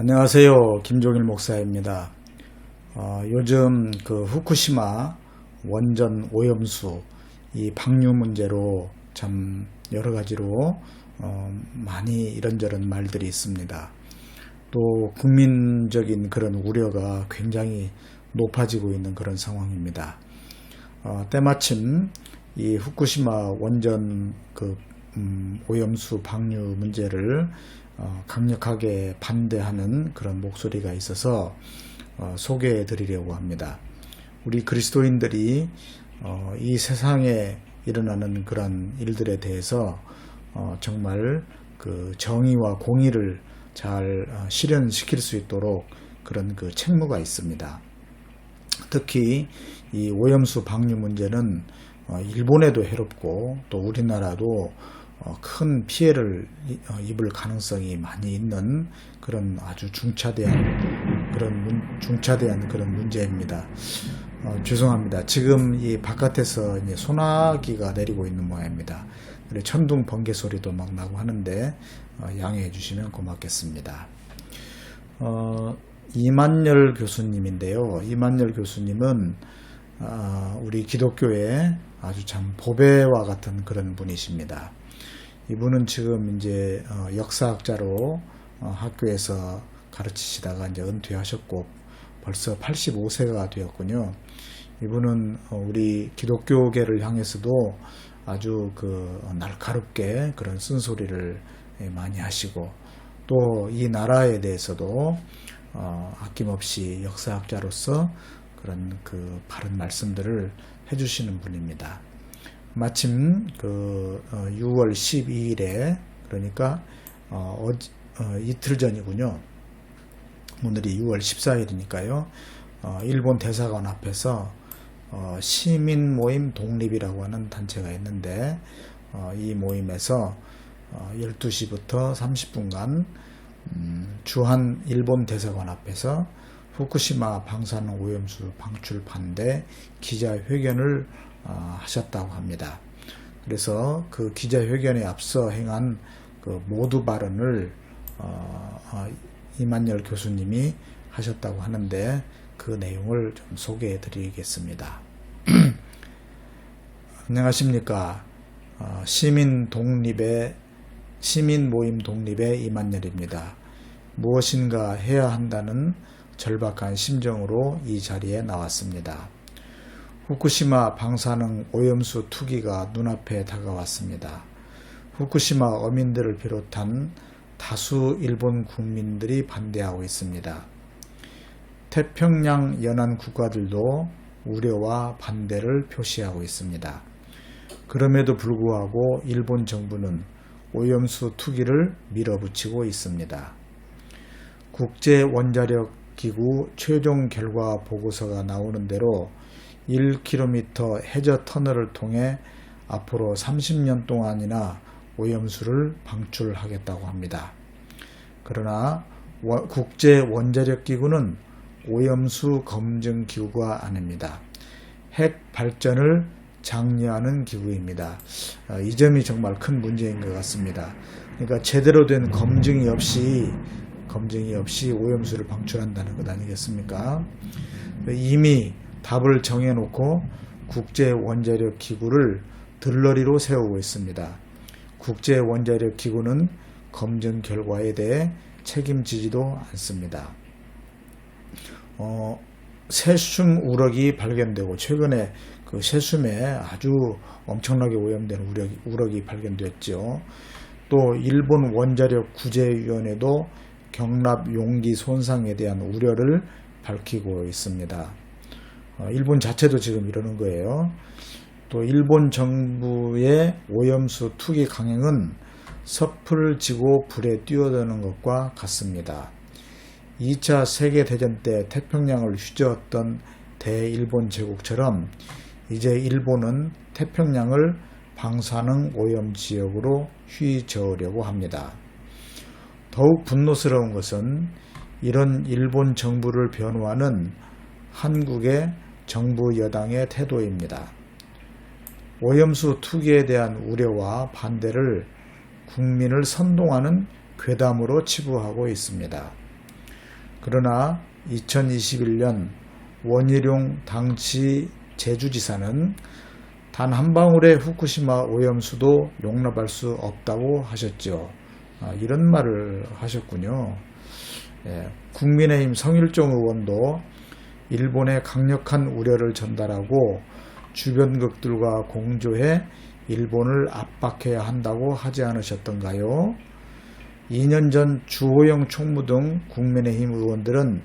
안녕하세요. 김종일 목사입니다. 어, 요즘 그 후쿠시마 원전 오염수 이 방류 문제로 참 여러 가지로 어, 많이 이런저런 말들이 있습니다. 또 국민적인 그런 우려가 굉장히 높아지고 있는 그런 상황입니다. 어, 때마침 이 후쿠시마 원전 그 음, 오염수 방류 문제를 어, 강력하게 반대하는 그런 목소리가 있어서 어, 소개해 드리려고 합니다. 우리 그리스도인들이 어, 이 세상에 일어나는 그런 일들에 대해서 어, 정말 그 정의와 공의를 잘 어, 실현시킬 수 있도록 그런 그 책무가 있습니다. 특히 이 오염수 방류 문제는 어, 일본에도 해롭고 또 우리나라도 어, 큰 피해를 어, 입을 가능성이 많이 있는 그런 아주 중차대한 그런 문, 중차대한 그런 문제입니다. 어, 죄송합니다. 지금 이 바깥에서 이제 소나기가 내리고 있는 모양입니다. 그리고 천둥 번개 소리도 막 나고 하는데 어, 양해해 주시면 고맙겠습니다. 어, 이만열 교수님인데요. 이만열 교수님은 어, 우리 기독교의 아주 참 보배와 같은 그런 분이십니다. 이분은 지금 이제 어, 역사학자로 어, 학교에서 가르치시다가 이제 은퇴하셨고 벌써 85세가 되었군요. 이분은 어, 우리 기독교계를 향해서도 아주 그 날카롭게 그런 쓴소리를 예, 많이 하시고 또 이 나라에 대해서도 어, 아낌없이 역사학자로서 그런 그 바른 말씀들을 해주시는 분입니다. 마침 그 6월 12일에 그러니까 어, 어, 이틀 전이군요. 오늘이 6월 14일이니까요. 어, 일본 대사관 앞에서 어, 시민 모임 독립이라고 하는 단체가 있는데 어, 이 모임에서 어, 12시부터 30분간 음, 주한 일본 대사관 앞에서 후쿠시마 방사능 오염수 방출 반대 기자회견을 어, 하셨다고 합니다. 그래서 그 기자회견에 앞서 행한 그 모두 발언을 어, 어, 이만열 교수님이 하셨다고 하는데 그 내용을 좀 소개해 드리겠습니다. 안녕하십니까. 어, 시민 독립의 시민 모임 독립의 이만열입니다. 무엇인가 해야 한다는 절박한 심정으로 이 자리에 나왔습니다. 후쿠시마 방사능 오염수 투기가 눈앞에 다가왔습니다. 후쿠시마 어민들을 비롯한 다수 일본 국민들이 반대하고 있습니다. 태평양 연안 국가들도 우려와 반대를 표시하고 있습니다. 그럼에도 불구하고 일본 정부는 오염수 투기를 밀어붙이고 있습니다. 국제 원자력 기구 최종 결과 보고서가 나오는 대로 1km 해저 터널을 통해 앞으로 30년 동안이나 오염수를 방출하겠다고 합니다. 그러나 국제 원자력 기구는 오염수 검증 기구가 아닙니다. 핵 발전을 장려하는 기구입니다. 어, 이 점이 정말 큰 문제인 것 같습니다. 그러니까 제대로 된 검증이 없이 검증이 없이 오염수를 방출한다는 것 아니겠습니까? 이미 답을 정해놓고 국제 원자력 기구를 들러리로 세우고 있습니다. 국제 원자력 기구는 검증 결과에 대해 책임지지도 않습니다. 어, 세슘 우럭이 발견되고 최근에 그 세슘에 아주 엄청나게 오염된 우럭이, 우럭이 발견됐죠. 또 일본 원자력 구제위원회도 경납 용기 손상에 대한 우려를 밝히고 있습니다. 어, 일본 자체도 지금 이러는 거예요. 또 일본 정부의 오염수 투기 강행은 섭을 지고 불에 뛰어드는 것과 같습니다. 2차 세계대전 때 태평양을 휘저었던 대일본 제국처럼 이제 일본은 태평양을 방사능 오염 지역으로 휘저으려고 합니다. 더욱 분노스러운 것은 이런 일본 정부를 변호하는 한국의 정부 여당의 태도입니다. 오염수 투기에 대한 우려와 반대를 국민을 선동하는 괴담으로 치부하고 있습니다. 그러나 2021년 원희룡 당시 제주지사는 단 한 방울의 후쿠시마 오염수도 용납할 수 없다고 하셨죠. 아, 이런 말을 하셨군요. 예, 국민의힘 성일종 의원도 일본에 강력한 우려를 전달하고 주변국들과 공조해 일본을 압박해야 한다고 하지 않으셨던가요? 2년 전 주호영 총무 등 국민의힘 의원들은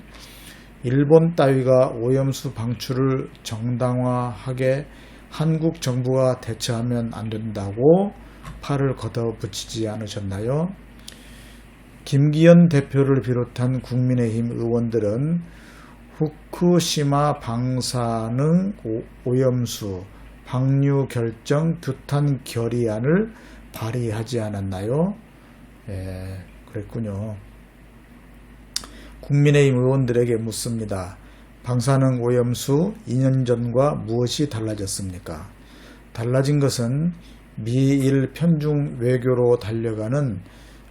일본 따위가 오염수 방출을 정당화하게 한국 정부가 대처하면 안 된다고 팔을 걷어붙이지 않으셨나요? 김기현 대표를 비롯한 국민의힘 의원들은 후쿠시마 방사능 오염수 방류 결정 규탄 결의안을 발의하지 않았나요? 예, 그랬군요. 국민의힘 의원들에게 묻습니다. 방사능 오염수 2년 전과 무엇이 달라졌습니까? 달라진 것은 미일 편중 외교로 달려가는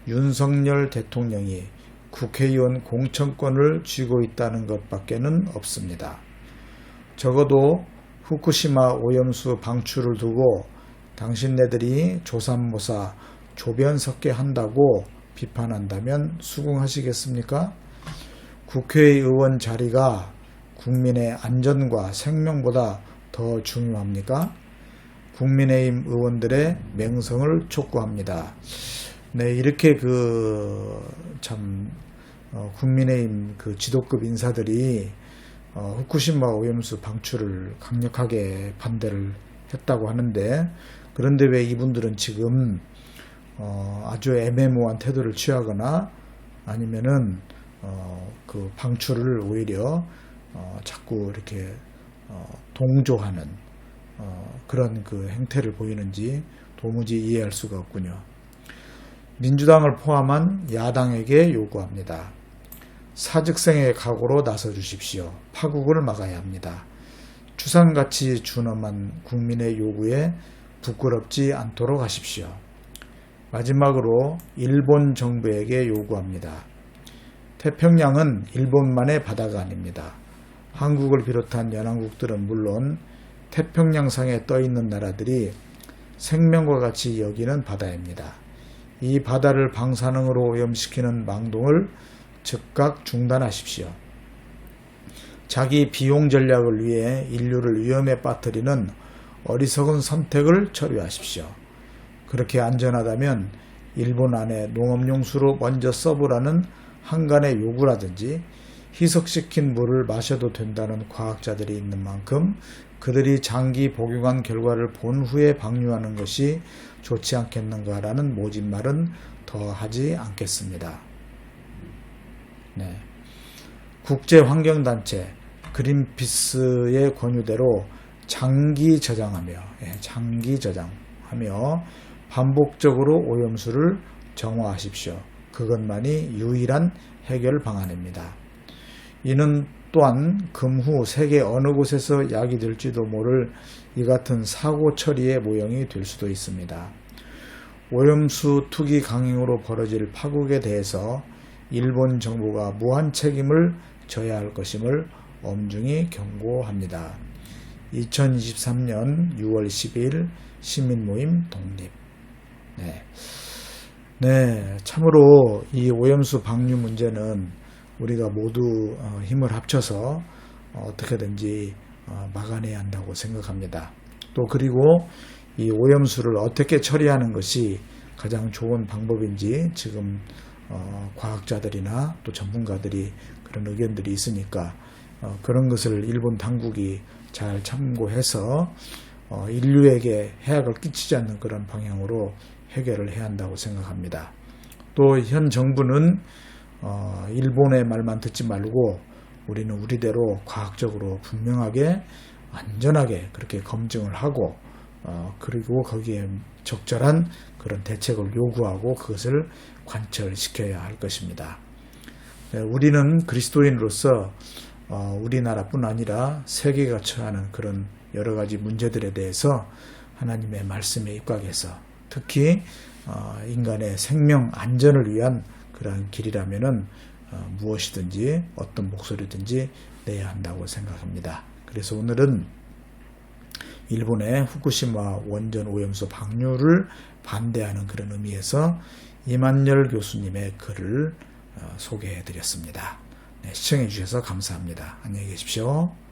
윤석열 대통령이 국회의원 공천권을 쥐고 있다는 것밖에는 없습니다. 적어도 후쿠시마 오염수 방출을 두고 당신네들이 조삼모사 조변 섞게 한다고 비판한다면 수긍하시겠습니까? 국회의원 자리가 국민의 안전과 생명보다 더 중요합니까? 국민의힘 의원들의 맹성을 촉구합니다. 네, 이렇게 그, 참, 어, 국민의힘 그 지도급 인사들이 어, 후쿠시마 오염수 방출을 강력하게 반대를 했다고 하는데, 그런데 왜 이분들은 지금 어, 아주 애매모호한 태도를 취하거나 아니면은 어, 그 방출을 오히려 어, 자꾸 이렇게 어, 동조하는 어, 그런 그 행태를 보이는지 도무지 이해할 수가 없군요. 민주당을 포함한 야당에게 요구합니다. 사직생의 각오로 나서 주십시오. 파국을 막아야 합니다. 추상같이 준엄한 국민의 요구에 부끄럽지 않도록 하십시오. 마지막으로 일본 정부에게 요구합니다. 태평양은 일본만의 바다가 아닙니다. 한국을 비롯한 연안국들은 물론 태평양상에 떠 있는 나라들이 생명과 같이 여기는 바다입니다. 이 바다를 방사능으로 오염시키는 망동을 즉각 중단하십시오. 자기 비용 전략을 위해 인류를 위험에 빠뜨리는 어리석은 선택을 처리하십시오. 그렇게 안전하다면 일본 안에 농업용수로 먼저 써보라는 한간의 요구라든지 희석시킨 물을 마셔도 된다는 과학자들이 있는 만큼 그들이 장기 복용한 결과를 본 후에 방류하는 것이 좋지 않겠는가라는 모진말은 더 하지 않겠습니다. 네. 국제환경단체 그린피스의 권유대로 장기 저장하며 예, 장기 저장하며 반복적으로 오염수를 정화하십시오. 그것만이 유일한 해결 방안입니다. 이는 또한 금후 세계 어느 곳에서 약이 될지도 모를 이 같은 사고 처리의 모형이 될 수도 있습니다. 오염수 투기 강행으로 벌어질 파국에 대해서 일본 정부가 무한 책임을 져야 할 것임을 엄중히 경고합니다. 2023년 6월 10일 시민모임 독립. 네. 네, 참으로 이 오염수 방류 문제는 우리가 모두 어, 힘을 합쳐서 어떻게든지 어, 막아내야 한다고 생각합니다. 또 그리고 이 오염수를 어떻게 처리하는 것이 가장 좋은 방법인지 지금 어, 과학자들이나 또 전문가들이 그런 의견들이 있으니까 그런 것을 일본 당국이 잘 참고해서 인류에게 해악을 끼치지 않는 그런 방향으로 해결을 해야 한다고 생각합니다. 또 현 정부는 어, 일본의 말만 듣지 말고 우리는 우리대로 과학적으로 분명하게 안전하게 그렇게 검증을 하고 어, 그리고 거기에 적절한 그런 대책을 요구하고 그것을 관철시켜야 할 것입니다. 네, 우리는 그리스도인으로서 어, 우리나라뿐 아니라 세계가 처하는 그런 여러 가지 문제들에 대해서 하나님의 말씀에 입각해서 특히 어, 인간의 생명 안전을 위한 그러한 길이라면은 어, 무엇이든지 어떤 목소리든지 내야 한다고 생각합니다. 그래서 오늘은 일본의 후쿠시마 원전 오염수 방류를 반대하는 그런 의미에서 이만열 교수님의 글을 어, 소개해 드렸습니다. 네, 시청해 주셔서 감사합니다. 안녕히 계십시오.